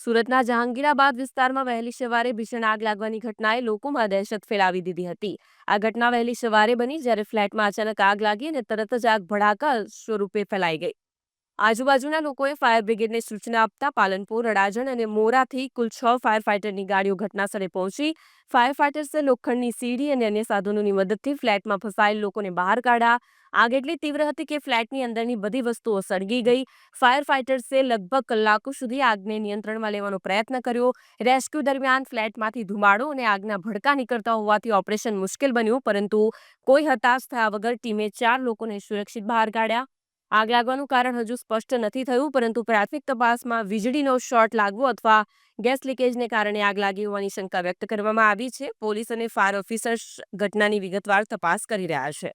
સુરતના જહાંગીરાબાદ વિસ્તારમાં વહેલી સવારે ભીષણ આગ લાગવાની ઘટનાએ લોકોમાં દહેશત ફેલાવી દીધી હતી. આ ઘટના વહેલી સવારે બની જ્યારે ફ્લેટમાં અચાનક આગ લાગી અને તરત જ આગ ભડાકા સ્વરૂપે ફેલાઈ ગઈ. આજુબાજુના લોકોએ ફાયર બ્રિગેડને સૂચના આપતા પાલનપુર, અડાજણ અને મોરાથી કુલ છ ફાયર ફાઇટરની ગાડીઓ ઘટનાસ્થળે પહોંચી. ફાયર ફાઇટર્સે લોખંડની સીડી અને અન્ય સાધનોની મદદથી ફ્લેટમાં ફસાયેલ લોકોને બહાર કાઢ્યા. આગ એટલી તીવ્ર હતી કે ફ્લેટની અંદરની બધી વસ્તુઓ સળગી ગઈ. ફાયર ફાઇટર્સે લગભગ કલાકો સુધી આગને નિયંત્રણમાં લેવાનો પ્રયત્ન કર્યો. રેસ્ક્યુ દરમિયાન ફ્લેટમાંથી ધુમાડો અને આગના ભડકા નીકળતા હોવાથી ઓપરેશન મુશ્કેલ બન્યું, પરંતુ કોઈ હતાશ થયા વગર ટીમે ચાર લોકોને સુરક્ષિત બહાર કાઢ્યા. આગ લાગવાનું કારણ હજુ સ્પષ્ટ નથી થયું, પરંતુ પ્રાથમિક તપાસમાં વીજળીનો શોર્ટ લાગવો અથવા ગેસ લીકેજને કારણે આગ લાગી હોવાની શંકા વ્યક્ત કરવામાં આવી છે. પોલીસ અને ફાયર ઓફિસર્સ ઘટનાની વિગતવાર તપાસ કરી રહ્યા છે.